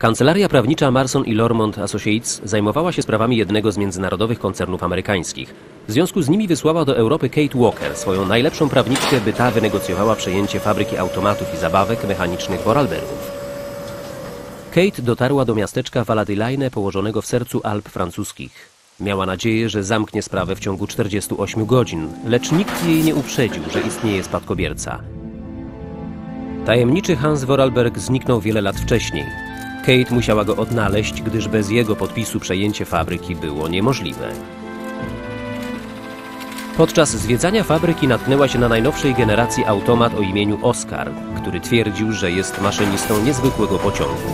Kancelaria prawnicza Marson i Lormont Associates zajmowała się sprawami jednego z międzynarodowych koncernów amerykańskich. W związku z nimi wysłała do Europy Kate Walker, swoją najlepszą prawniczkę, by ta wynegocjowała przejęcie fabryki automatów i zabawek mechanicznych Vorarlbergów. Kate dotarła do miasteczka Valadilaine położonego w sercu Alp francuskich. Miała nadzieję, że zamknie sprawę w ciągu 48 godzin, lecz nikt jej nie uprzedził, że istnieje spadkobierca. Tajemniczy Hans Vorarlberg zniknął wiele lat wcześniej. Kate musiała go odnaleźć, gdyż bez jego podpisu przejęcie fabryki było niemożliwe. Podczas zwiedzania fabryki natknęła się na najnowszej generacji automat o imieniu Oscar, który twierdził, że jest maszynistą niezwykłego pociągu.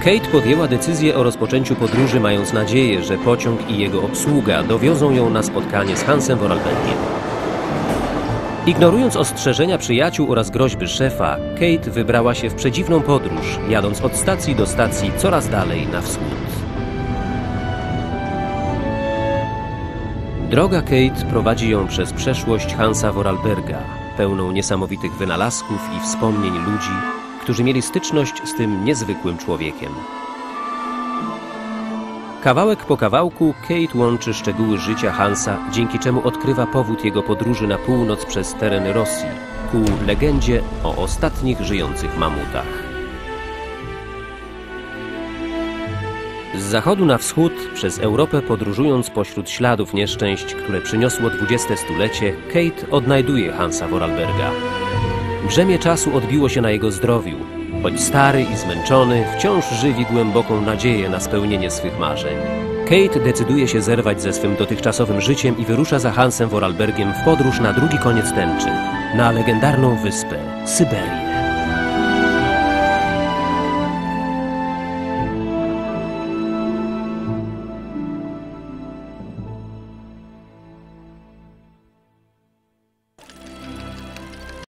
Kate podjęła decyzję o rozpoczęciu podróży, mając nadzieję, że pociąg i jego obsługa dowiozą ją na spotkanie z Hansem Vorarlbergiem. Ignorując ostrzeżenia przyjaciół oraz groźby szefa, Kate wybrała się w przedziwną podróż, jadąc od stacji do stacji coraz dalej na wschód. Droga Kate prowadzi ją przez przeszłość Hansa Vorarlberga, pełną niesamowitych wynalazków i wspomnień ludzi, którzy mieli styczność z tym niezwykłym człowiekiem. Kawałek po kawałku Kate łączy szczegóły życia Hansa, dzięki czemu odkrywa powód jego podróży na północ przez tereny Rosji, ku legendzie o ostatnich żyjących mamutach. Z zachodu na wschód, przez Europę podróżując pośród śladów nieszczęść, które przyniosło XX stulecie, Kate odnajduje Hansa Vorarlberga. Brzemię czasu odbiło się na jego zdrowiu. Choć stary i zmęczony, wciąż żywi głęboką nadzieję na spełnienie swych marzeń. Kate decyduje się zerwać ze swym dotychczasowym życiem i wyrusza za Hansem Vorarlbergiem w podróż na drugi koniec tęczy, na legendarną wyspę Syberię.